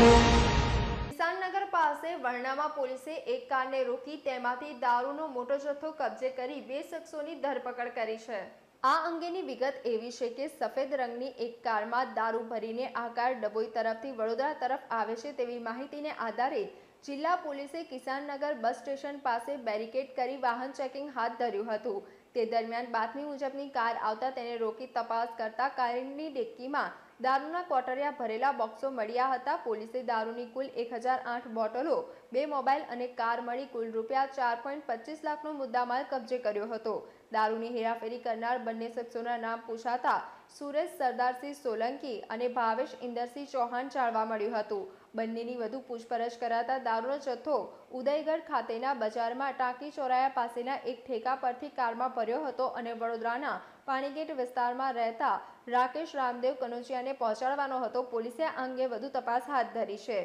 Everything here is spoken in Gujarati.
કિસાનનગર પાસે વર્ણામાં પોલીસે એક કારને રોકી તેમાંથી દારૂનો મોટો જથ્થો કબજે કરી બે શખ્સોની ધરપકડ કરી છે. આ અંગેની વિગત એવી છે કે સફેદ રંગની એક કારમાં દારૂ ભરીને આ કાર ડબોઈ તરફથી વડોદરા તરફ આવે છે તેવી માહિતીને આધારે જિલ્લા પોલીસે કિસાનનગર બસ સ્ટેશન પાસે બેરિકેડ કરી વાહન ચેકિંગ હાથ ધર્યું હતું. તે દરમિયાન બાતમી મુજબની કાર આવતા તેને રોકી તપાસ કરતા કારની ડેક્કીમાં દારૂના કોટરિયા ભરેલા બોક્સો મળ્યા હતા. પોલીસે દારૂની કુલ એક હજાર આઠ બોટલો, બે મોબાઈલ અને કાર મળી કુલ રૂપિયા ચાર પોઈન્ટ પચીસ લાખનો મુદ્દામાલ કબજે કર્યો હતો. દારૂની હેરાફેરી કરનાર બંને શખ્સોના નામ પૂછાતા સુરેશ સરદારસિંહ સોલંકી અને ભાવેશ ઇન્દરસિંહ ચૌહાણ જાણવા મળ્યું હતું. બંનેની વધુ પૂછપરછ કરાતા દારૂનો જથ્થો ઉદયગઢ ખાતેના બજારમાં ટાંકી ચોરાયા પાસેના એક ઠેકા પરથી કારમાં ભર્યો હતો અને વડોદરાના પાણીગેટ વિસ્તારમાં રહેતા રાકેશ રામદેવ કનોજિયાને પહોંચાડવાનો હતો. પોલીસે આ અંગે વધુ તપાસ હાથ ધરી છે.